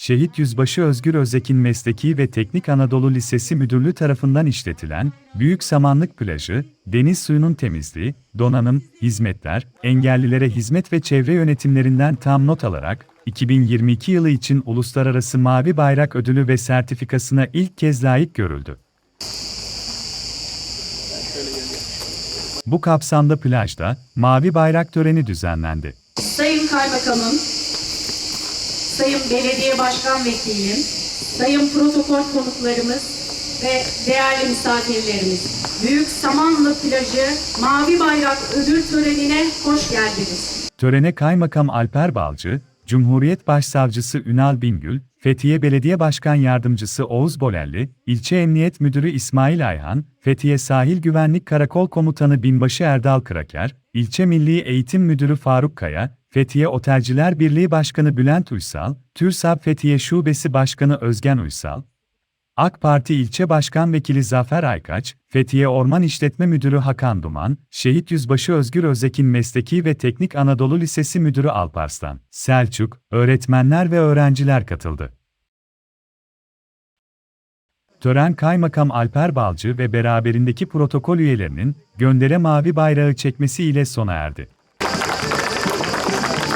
Şehit Yüzbaşı Özgür Özek'in Mesleki ve Teknik Anadolu Lisesi Müdürlüğü tarafından işletilen Büyük Samanlık Plajı, deniz suyunun temizliği, donanım, hizmetler, engellilere hizmet ve çevre yönetimlerinden tam not alarak, 2022 yılı için Uluslararası Mavi Bayrak Ödülü ve sertifikasına ilk kez layık görüldü. Bu kapsamda plajda Mavi Bayrak töreni düzenlendi. Sayın Kaymakamım, Sayın Belediye Başkan Vekilim, Sayın Protokol konuklarımız ve değerli misafirlerimiz. Büyük Samanlı Plajı Mavi Bayrak Ödül Töreni'ne hoş geldiniz. Törene Kaymakam Alper Balcı, Cumhuriyet Başsavcısı Ünal Bingül, Fethiye Belediye Başkan Yardımcısı Oğuz Bolelli, İlçe Emniyet Müdürü İsmail Ayhan, Fethiye Sahil Güvenlik Karakol Komutanı Binbaşı Erdal Kraker, İlçe Milli Eğitim Müdürü Faruk Kaya, Fethiye Otelciler Birliği Başkanı Bülent Uysal, TÜRSAP Fethiye Şubesi Başkanı Özgen Uysal, AK Parti İlçe Başkan Vekili Zafer Aykaç, Fethiye Orman İşletme Müdürü Hakan Duman, Şehit Yüzbaşı Özgür Özek'in Mesleki ve Teknik Anadolu Lisesi Müdürü Alparslan, Selçuk, öğretmenler ve öğrenciler katıldı. Tören Kaymakam Alper Balcı ve beraberindeki protokol üyelerinin göndere mavi bayrağı çekmesi ile sona erdi. Thank you.